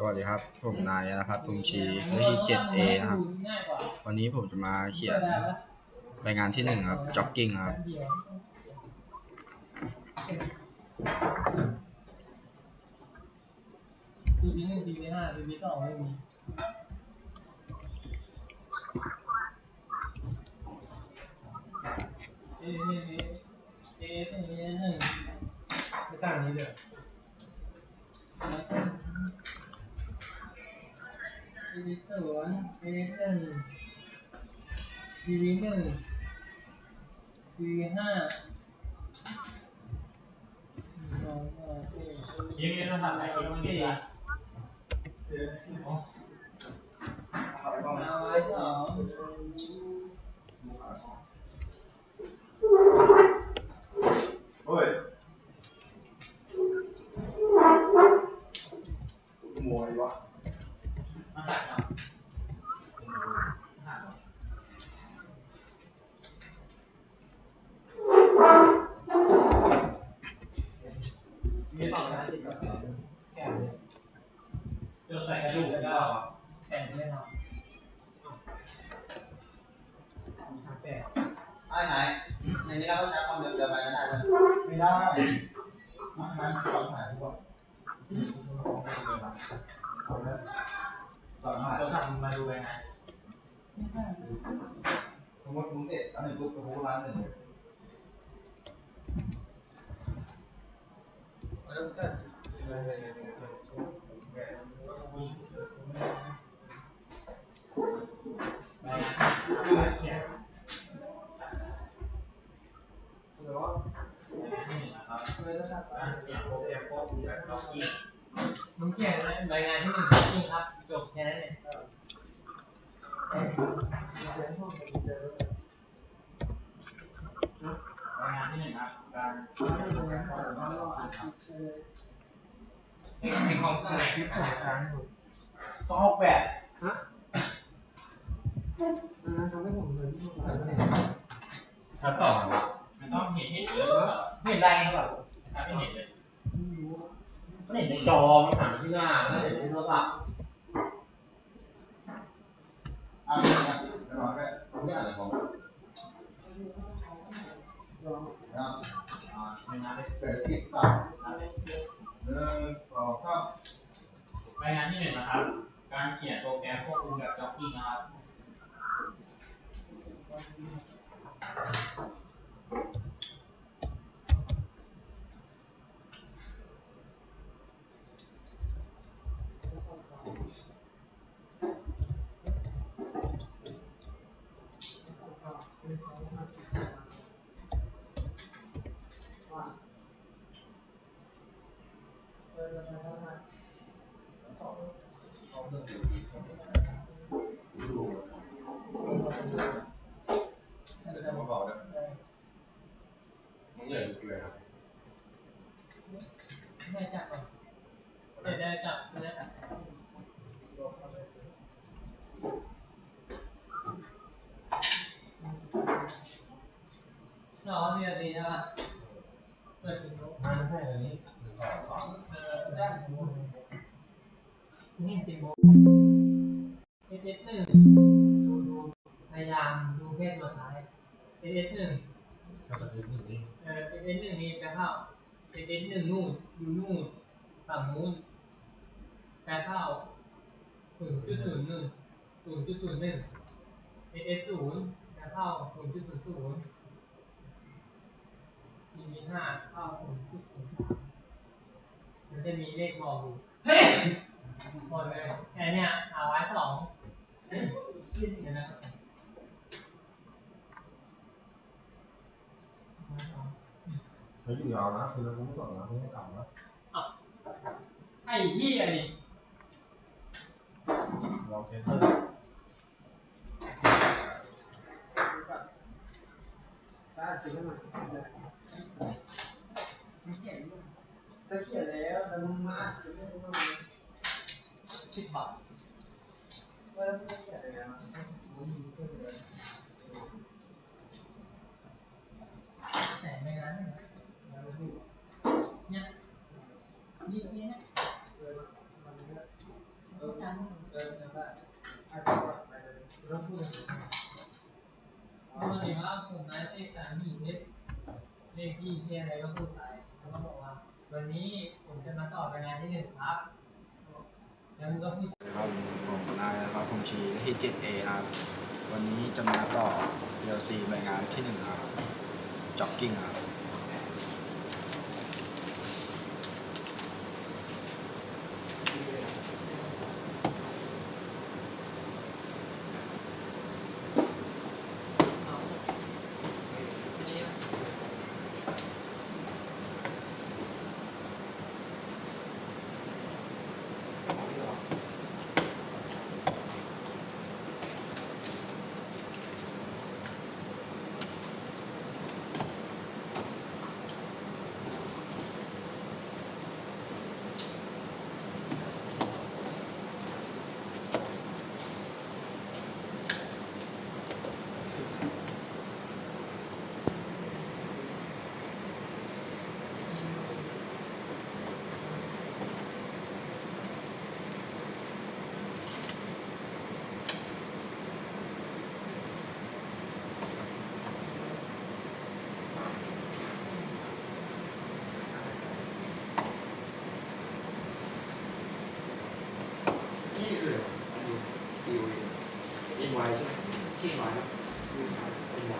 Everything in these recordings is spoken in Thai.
สวัสดีครับ ผมนายนภัทรทุงชีเลขที่ 7A นะครับ วันนี้ผมจะมาเขียนรายงานที่หนึ่งครับจ็อกกิ้งครับปีหนึ่งปีห้าปีสองไม่มีเอห นึ่งเอหนึ่งเอหนึ่งไม่ตั้งนี้เลยปีศูนย์เอหนึ่งปีหนึ่งปีห้าสองสามสี่ยิงนี่ต้องทำอะไรคิดว่าดีละเอา มีต่อนะสิกับแค่นี้เดี๋ยวใส่กระดูกแล้วก็แต่งไม่ทำมีทาแปดไอ้ไหน ในนี้เราก็ใช้ความเร็วเดินไปก็ได้เลยไม่ได้มันมันสอนถ่ายพวกสอนถ่ายเราทำมาดูยังไงสมมติมึงเสร็จอันหนึ่งปุ๊บกูรู้ร้านหนึ่งเลยนะครับการเขียนโปรแกรมควบคุมแบบล็อกกิ้ง มึงเขียนรายงานที่หนึ่งจริงครับจบแค่นั้นเอง ในคอมเครื่องไหนนะครับสองหกแปดครับต่อมันต้องเห็นเห็นเลยไม่เห็นได้ครับถ้าไม่เห็นเลยไม่เห็นในจอมันถามไปที่หน้า รายงานะครับ การเขียนโปรแกรมควบคุมแบบจ็อกกิ้งนะครับมา บอกนะมึงเหนื่อยมึงเลยครับไม่จับก่อนได้จับเดี๋ยวได้จับสองเดียดีใช่ป่ะ นี่จริงโบเอสเอสหนึ่งดูดูพยายามดูเพศตัวท้ายเอสเอสหนึ่งก็จะเป็นหนึ่งนี้เออเอสหนึ่งนี่จะเข้าเอสหนึ่งนู่นอยู่นู่นฝั่งนู้นจะเข้าศูนย์จุดศูนย์หนึ่งศูนย์จุดศูนย์หนึ่งเอสศูนย์จะเข้าศูนย์จุดศูนย์ศูนย์มีห้าเข้าศูนย์จุดศูนย์สามมันจะมีเลขบอกอยู่ หมดเลยแค่เนี้ยเอาไว้สองเดี๋ยวนะครับเขาอยู่ยาวนะคือเราไม่สอนนะไม่กลับนะไอ้เหี้ยนี่เราเทสเตอร์ไม่เขียนด้วยจะเขียนแล้วแต่มึงมาจะไม่รู้ว่า มันสิบบาทว่าไม่เขียนะนะแต่ไม่นั้นเนี่ยนี่ตรงนี้นะเออเออนะว่าอาจจะแบบไปเลยรถพูเพราะวันนี้ว่าผมนะเลขสามหีเลขเลขที่ที่อะไรก็พูดไปแล้วก็บอกว่า วันนี้ผมจะมาต่อรายงานที่หนึ่งครับ แล้วมึงก็พูดครับผมนายนะครับผมชีที่ 7A ครับ วันนี้จะมาต่อ DLC ใบงานที่1ครับจ็อกกิ้งครับ นี่คือดูดีวีอินไวใช่ไหมชื่อไวครับอินไว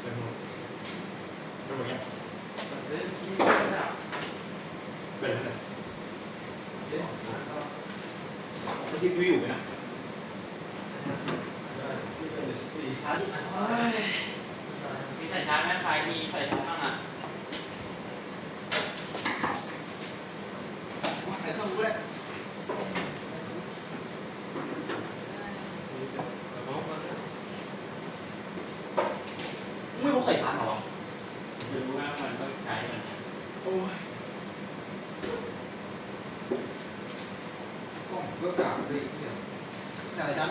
เป็นหมดเป็นหมดเนี่ยเป็นอะไรเมื่อกี้กูอยู่ไหมนะ มีใส่ช้าร์จไหมใครมีใส่ช้าร์จบ้างอะไอ้ต้องกูแหละไม่รู้ใครทานหรอรู้ว่ามันต้องใช้มันเนี่ยโอ้ยกล้องเลิกด่าเลยเนี่ยแต่จาน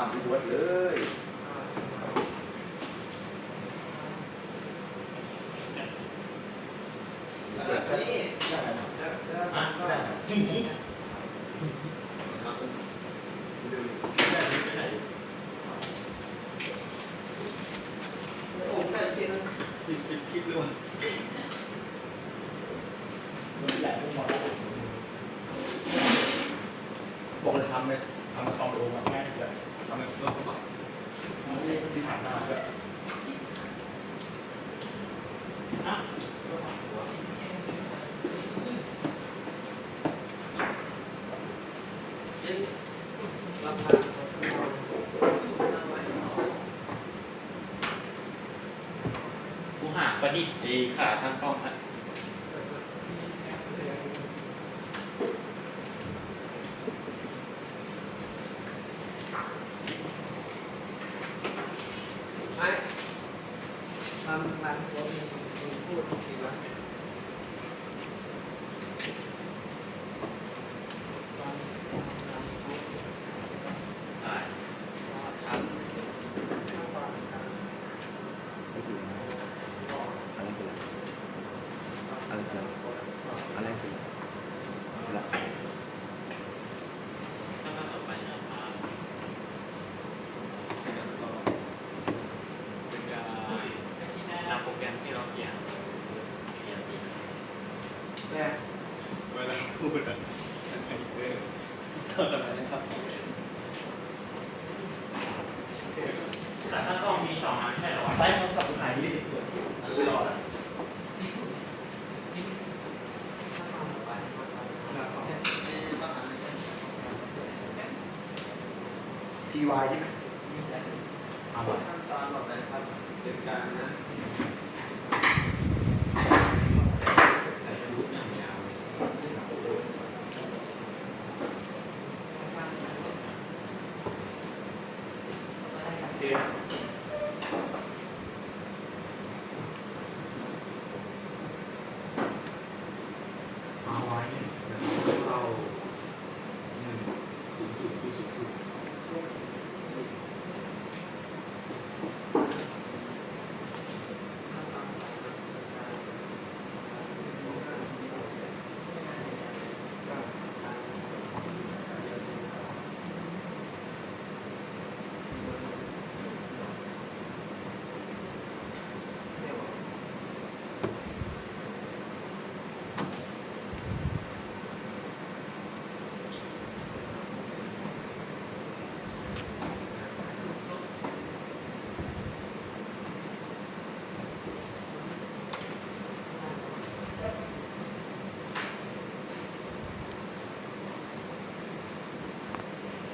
น้ำไปวชเลยปิดปิดคลิปเลยว่ะมันใหญ่ไม่หมดบอกเลยทำเลย ทำมาตองโดมาง่เลยทำเลยเราก็แบบที่ผ่านมาแบบอะราคากูหาประดิษฐ์ดีขาทางกล้องอะ ไอ้มันมันคนมึงพูดจริงวะ ได้ อะไรคืออะไรคืออะไร ถ้ามาต่อไปนะครับเป็นการนำโปรแกรมที่เราเขียนเขียนที่ แรกเวลาพูดอะอะไรเด้อเท่าไหร่นะครับแต่ถ้าต้องมีสองอันใช่เหรอวะใช้โทรศัพท์ถ่ายรีบเปิดไม่รอแล้วทีวายใช่ไหมอร่อยขั้นตอนต่อไปครับเจ็ดการนะ ใส่ชุดอย่างยาวเลยมาไว้เนี่ยเราหนึ่งศูนย์ศูนย์คือศูนย์ศูนย์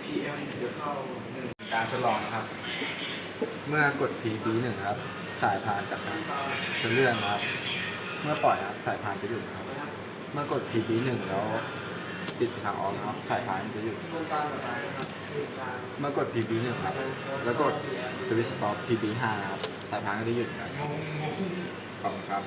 พีเอ็มจะเข้าหนึ่ง การทดลองนะครับ เมื่อกด PB หนึ่งครับ สายพานจากการจะเลื่อนครับ เมื่อปล่อยครับสายพานจะหยุดครับ เมื่อกด PB หนึ่งแล้วติดทางออกนครับสายพานจะหยุด เมื่อกด PB หนึ่งครับ แล้วกดสวิตช์สต็อป PB ห้าครับสายพานก็จะหยุดครับขอบคุณครับ